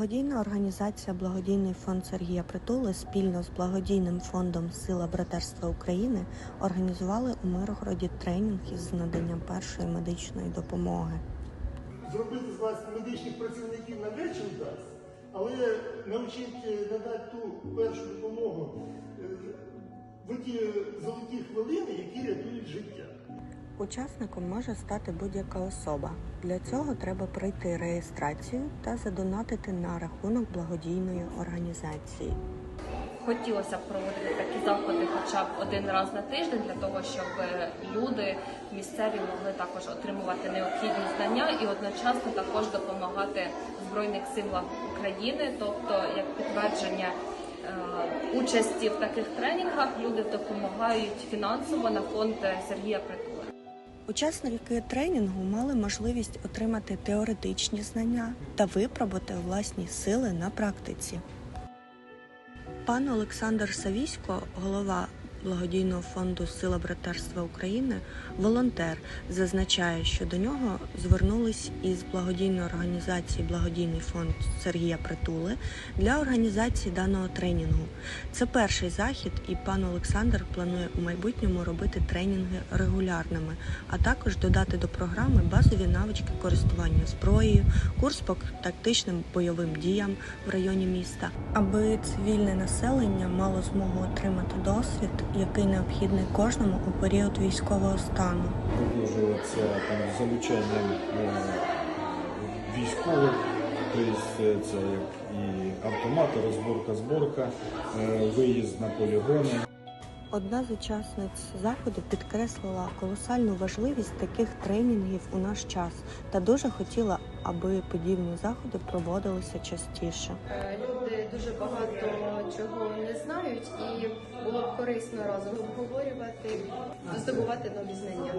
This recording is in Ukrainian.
Благодійна організація Благодійний фонд Сергія Притули спільно з благодійним фондом Сила братерства України організували у Миргороді тренінг із надання першої медичної допомоги. Зробити з вас медичних працівників навряд чи вдасться, але навчити е, надати ту першу допомогу е, в ті золоті хвилини, які рятують життя. Учасником може стати будь-яка особа. Для цього треба пройти реєстрацію та задонатити на рахунок благодійної організації. Хотілося б проводити такі заходи хоча б один раз на тиждень для того, щоб е, люди місцеві могли також отримувати необхідні знання і одночасно також допомагати Збройних силах України, тобто як підтвердження е, участі в таких тренінгах люди допомагають фінансово на фонд Сергія Притули. Учасники тренінгу мали можливість отримати теоретичні знання та випробувати власні сили на практиці. Пан Олександр Савісько, голова благодійного фонду Сила братерства України, волонтер, зазначає, що до нього звернулись із благодійної організації Благодійний фонд Сергія Притули для організації даного тренінгу. Це перший захід, і пан Олександр планує у майбутньому робити тренінги регулярними, а також додати до програми базові навички користування зброєю, курс по тактичним бойовим діям в районі міста, аби цивільне населення мало змогу отримати досвід, який необхідний кожному у період військового стану. продовжується там з е, військових, тобто це як і автомати, розборка, зборка, е, виїзд на полігони. Одна з учасниць заходу підкреслила колосальну важливість таких тренінгів у наш час та дуже хотіла, аби подібні заходи проводилися частіше. Е, Люди дуже багато чого не знають, і було б корисно разом обговорювати, здобувати нові знання.